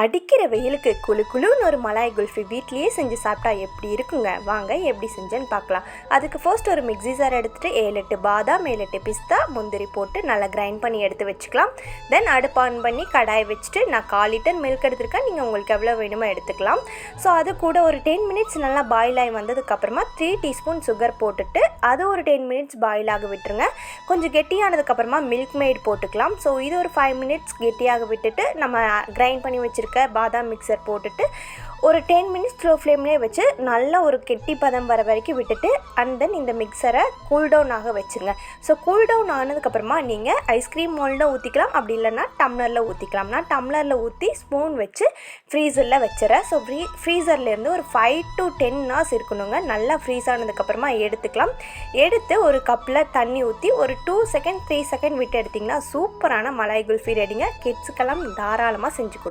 அடிக்கிற வெயிலுக்கு குளு குளுன்னு ஒரு மலாய் குல்ஃபி வீட்லேயே செஞ்சு சாப்பிட்டா எப்படி இருக்குங்க? வாங்க எப்படி செஞ்சேன்னு பார்க்கலாம். அதுக்கு ஃபர்ஸ்ட் ஒரு மிக்ஸி ஜார் எடுத்துகிட்டு ஏழு எட்டு பாதாம் ஏழு எட்டு பிஸ்தா முந்திரி போட்டு நல்லா கிரைண்ட் பண்ணி எடுத்து வச்சுக்கலாம். தென் அடுப்பு ஆன் பண்ணி கடாய் வச்சுட்டு நான் கால் லிட்டர் மில்க் எடுத்திருக்கேன். நீங்கள் உங்களுக்கு எவ்வளோ வேணுமோ எடுத்துக்கலாம். ஸோ அது கூட ஒரு டென் மினிட்ஸ் நல்லா பாயில் ஆகி வந்ததுக்கப்புறமா த்ரீ டீஸ்பூன் சுகர் போட்டுட்டு அது ஒரு டென் மினிட்ஸ் பாயில் ஆக விட்டுருங்க. கொஞ்சம் கெட்டியானதுக்கப்புறமா மில்க் மேட் போட்டுக்கலாம். ஸோ இது ஒரு ஃபைவ் மினிட்ஸ் கெட்டியாக விட்டுட்டு நம்ம கிரைண்ட் பண்ணி வச்சுருக்கோம் வச்சுருக்க. பாதாம் மிக்சர் போட்டுட்டு ஒரு டென் மினிட்ஸ் ஸ்லோ ஃப்ளேம்லேயே வச்சு நல்லா ஒரு கெட்டி பதம் வர வரைக்கும் விட்டுட்டு அண்ட் தென் இந்த மிக்சரை கூல் டவுன் ஆக வச்சுருங்க. ஸோ கூல் டவுன் ஆனதுக்கப்புறமா நீங்கள் ஐஸ்கிரீம் மோல்டில் ஊற்றிக்கலாம் அப்படி இல்லைன்னா டம்ளரில் ஊற்றிக்கலாம் நான் டம்ளரில் ஊற்றி ஸ்பூன் வச்சு ஃப்ரீசரில் வச்சுறேன் ஸோ ஃப்ரீ ஃப்ரீசர்லேருந்து ஒரு ஃபைவ் டு டென் ஹார்ஸ் இருக்கணுங்க. நல்லா ஃப்ரீஸ் ஆனதுக்கப்புறமா எடுத்துக்கலாம். எடுத்து ஒரு கப்பில் தண்ணி ஊற்றி ஒரு டூ செகண்ட் த்ரீ செகண்ட் விட்டு எடுத்திங்கன்னா சூப்பரான மலாய் குல்ஃபி ரெடிங்க கிட்ஸுக்கெல்லாம் தாராளமாக செஞ்சு கொடு